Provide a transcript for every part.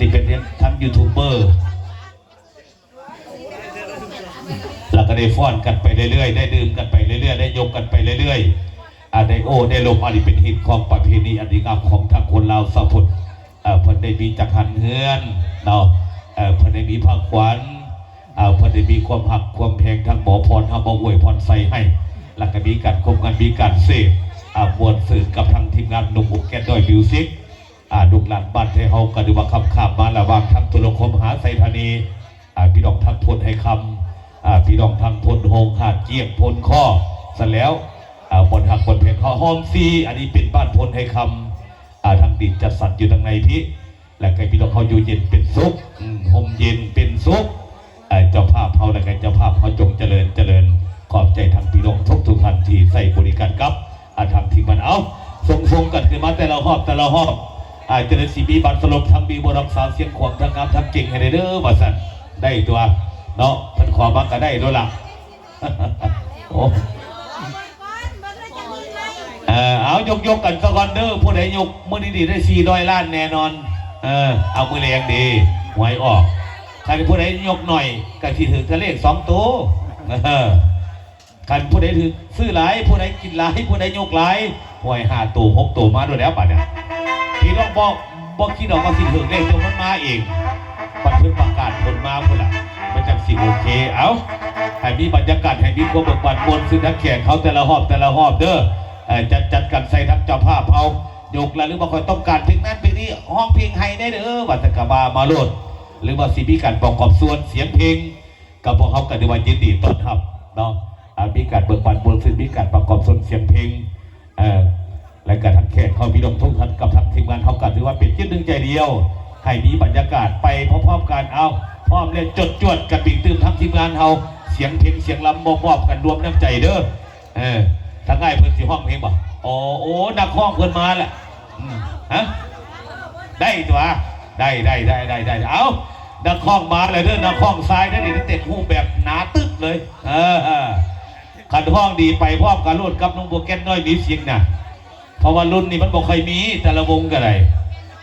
สิเป็นทั้งยูทูบเบอร์แล้วก็ได้ฟ้อนกันไปเรื่อยๆ ได้ดื่มกันไปเรื่อยๆ ได้ยกกันไปเรื่อยๆอาได้โอ้ได้ลมอันนี้เป็นหินของประเพณีอันดีงามของทางคนลาวสะพุทธเอ่อเพิ่นได้มีจักหันเฮือนเนาะเอ่อเพิ่นได้มีพักขวัญเอ่อเพิ่นได้มีความหักความแพงทางหมอพรทางบ่อวยพรใส่ให้แล้วก็มีการคบกันมีการเสพอ่ามวลสื่อกับทางทีมงานหนุ่มอุกแกนดอยมิวสิก อ่าลูกหลานบ้านไทยเฮาก็ดูว่าคำขาบมาระว่างทั้งตุลคมหาไสธานีอ่าพี่น้องทั้งพลให้คำอ่าพี่น้องทางพลโฮงหาดเจียงพลข้อเสร็จแล้วอ่าบนหักบนเพลข้อห้อมซีอันนี้เป็นบ้านพลให้คำอ่าทางดินจัดสรรอยู่ทางในพี่และก็พี่น้องเขาอยู่เย็นเป็นสุขอืมห่มเย็นเป็นสุขอ่าเจ้าภาพเขาและก็เจ้าภาพเขาจงเจริญเจริญขอบใจทางพี่น้องทุกทุกท่านที่ใส่บริการครับอาทางที่มันเอาทรงทรงๆกันขึ้นมาแต่ละหอบแต่ละหอบ อาจจะได้สีบีบัตรสลบทั้งบีบรักษาเสียงขวางทั้งงามทั้งเก่งให้ได้เด้อว่าสันได้ตัวเนาะเพิ่นขอบักก็ได้ด้วยล่ะโอ้เออเอายกยกกันสกอนเด้อผู้ใดยกเมื้อนี้ดีได้400ล้านแน่นอน เออเอามือแรงดีหวยออกใครผู้ใดยกหน่อยก็สิถึงทะเลสองตัวเออคันผู้ใดถือซื้อหลายผู้ใดกินหลายผู้ใดยกหลายหวยห้าตัวหกตัวมาด้วยแล้วป่ะเนี่ย พี่น้องบอกบอกคิดออกว่าสิถึงเลขตัวมันมาเองปัดเพื่อประกาศผลมาพุ่นละมันจังสิโอเค เอาให้มีบรรยากาศให้มีความเบิกบานมวลซึ่งนักแข่งเขาแต่ละหอบแต่ละหอบเด้อจัดจัดกันใส่ทั้งเจ้าภาพเอายกละหรือว่าคอยต้องการเพลงนั้นเพลงนี้ห้องเพลงไฮได้เด้อวัตกบามาโลดหรือว่าสิมีการประกอบส่วนเสียงเพลง กับพวกเขากันในวันยินดีต้อนรับเนาะอ่ามีการเบิกบานมวลซึ่งมีการประกอบส่วนเสียงเพลงเอ่อ และการทั้งแขกเขาพี่น้องทุกท่านกับทั้งทีมงานเขากันถือว่าเป็นจิตหนึ่งใจเดียวให้มีบรรยากาศไปพร้อมๆกันเอาพร้อมเล่นจดจวดกันบิ่งตื้มทั้งทีมงานเขาเสียงเพลงเสียงลำมอบๆกันรวมน้ำใจเด้อเออทั้งง่ายเพิ่อนสิห้องเพลงบ่อ๋อโอ้นักห้องเพิ่นมาแหละฮะได้ตัวได้ได้ได้ได้ได้เอานักห้องมาเลยเด้อนักห้องซ้ายนั่นนี่เต็มหูแบบหนาตึ๊กเลยเออเออขันห้องดีไปพร้อมกันรวดกับน้องโบวแกนน้อยมีเสียงน่ะ เพราะว่ารุ่นนี้มันบอกเคยมีแต่ละวงกันเลย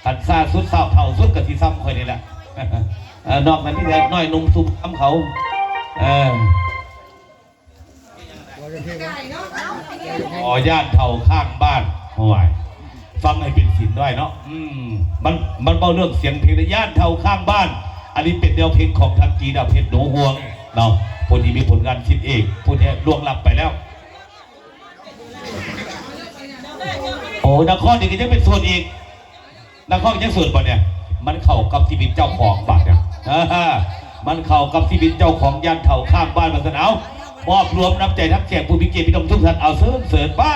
ขันซาสุดเสาเท่าสุดกับที่ซ้ำคอยนี่แหละนอกนั้นที่แต่น้อยนุ่มซุ่มซ้ำเขาเอออ๋อย่านเท่าข้างบ้านห่วยฟังให้เป็นสินด้วยเนาะอืมมันมันเบาเรื่องเสียงเพลงในย่านเท่าข้างบ้าน อันนี้เป็นแนวเพลงของทางกีดาวเพชรหนูห่วงเนาะผู้ที่มีผลงานชิ้นเอกผู้นี้ล่วงลับไปแล้ว โอ้นครนี่ก็ยังเป็นส่วนอีกนครยังส่วนป่ะเนี่ย มันเข้ากับชีวิตเจ้าของบ้านเนี่ยมันเข้ากับชีวิตเจ้าของยันเถ่าข้างบ้านมาสนาวมอบรวมน้ำใจทักแขกผู้พิเกียรติพี่น้องทุกท่านเอาเสริมเสริญป้า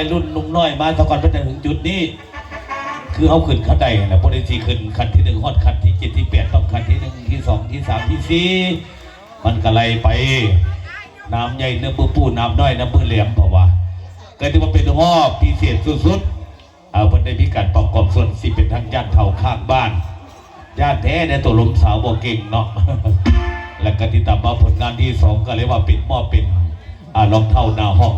วัยรุ่นนุ่มน้อยมาซะก่อนเพื่อจะถึงจุดนี้ คือเขาขึ้นขั้นใดนะพวกนี้ที่ขึ้นขั้นที่หนึ่งฮอดขั้นที่เจ็ดที่แปดต้องขั้นที่หนึ่งที่สองที่สามที่สี่มันก็ไล่ไปน้ำใหญ่เนื้อปูปูน้ำน้อยน้ำมือเหลี่ยมเพราะว่าก็ถือว่าเป็นห้อพิเศษสุดๆเอาเพิ่นได้มีการประกอบส่วนสิเป็นทางย่านเท่าข้างบ้านย่านแท้ในตัวลมสาวบ่เก่งเนาะแล้วก็ที่ตามมาผลงานที่สองก็เรียกว่าเป็นหม้อเป็นอ่ารองเท้าหน้าห้อง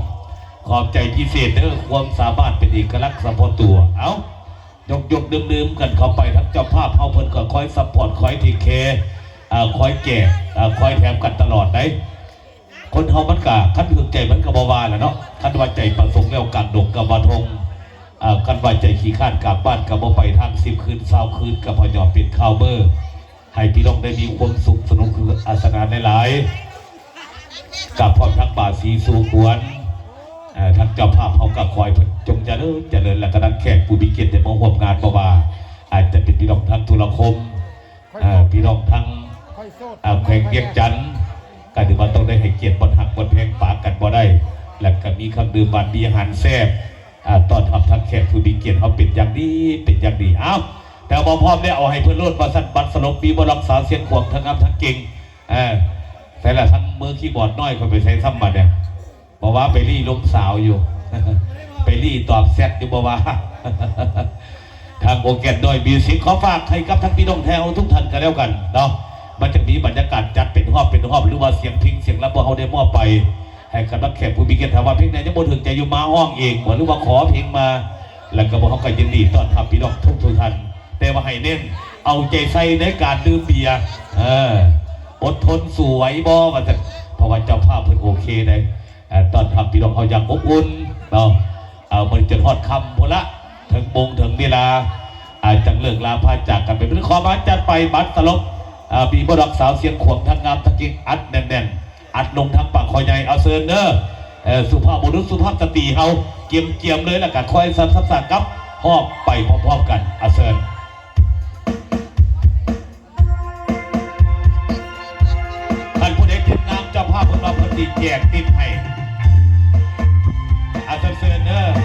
ขอบใจพิเศษเด้อความสามารถเป็นเอกลักษณ์เฉพาะตัว เอายกยกดื่มๆกันเข้าไปทั้งเจ้าภาพเฮาเพิ่นก็คอยซัพพอร์ตคอยทีเคอ่าคอยแจกอ่าคอยแถมกันตลอดได้คนเฮามันกะคันถึงใจมันก็บ่ว่าแหละเนาะคันว่าใจประสงค์แล้วกัดดกกับบ่ทงอ่าคันว่าใจขี้ข้านกลับบ้านกับบ่ไปทาง10คืน20คืนกับพอยอมเป็นข้าวเบอร์ให้พี่น้องได้มีความสุขสนุกคืออาสนะหลายๆกับพร้อมทั้งป่าสีสู่ขวน เอ่อทั้งเจ้าภาพเขากับคอยเพิ่นจงเจริญเจริญและก็นักแขกผู้มีเกียรติได้มาร่วมงานบ่ว่าอาจจะเป็นพี่น้องทั้งธุรคมเอ่อพี่น้องทั้งค่อยโซดอ่าแขวงเวียงจันทร์ก็ถือว่าต้องได้ให้เกียรติบนหักบนแพงปากกันบ่ได้ และก็มีคำดื่มบานมีอาหารแซ่บอ่าตอนทำทักแขกผู้มีเกียรติเขาเป็นอย่างดีเป็นอย่างดีเอ้าแต่บอพร้อมได้เอาให้เพื่อนรดมาสั่นบัตรสลบปีบรักษาเสียงขวงทั้งงามทั้งเก่งเออใส่ละทั้งมือคีย์บอร์ดน้อยคนไปใช้ซ้ำมาเนี่ย บอกว่าไปรี่ล้มสาวอยู่ ไปรี่ตอบแซดอยู่บอกว่าทางโอแกนโดยมีสิทธิ์ขอฝากให้กับทั้งพี่น้องแถวทุกท่านกันแล้วกันเนาะมันจะมีบรรยากาศจัดเป็นรอบเป็นรอบหรือว่าเสียงพิงเสียงรับว่าเขาได้มอบไปให้กับนักแขกผู้มีเกียรติถามว่าเพลงไหนจะบ่ถึงใจอยู่มาห้องเองหรือว่าขอเพลงมา แล้วก็บอกเขาก็ยินดีต้อนรับพี่น้องทุกทุกท่านแต่ว่าให้เน้นเอาใจใส่ในการดื่มเบียร์อดทนสวยบ่มาจากเพราะว่าเจ้าภาพเพิ่นโอเคได้เอ่อ ตอนรับพี่น้องเขาอย่างอบอุ่นเนาะเอามันจะทอดคำพุ่นละถึงมงถึงเวลาอาจจังเลิกลาพาจากกันไปเป็นขอมาจัดไปบัตรตลบปีบรักสาวเสียงขวงทั้งงามทั้งกิ่งอัดแน่นๆอัดลงทั้งปากคอยใหญ่เอาเซินเนอร์สุภาพบุรุษสุภาพสตรีเฮาเกียมเกียมๆเลยแล้วกันคอยสับสับสับกับหอบไปพร้อมๆกันเอาเซินท่านผู้ใดติดน้ำเจ้าภาพของเราพอดีแจกติดให้ เ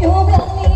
อยู่แบบนี้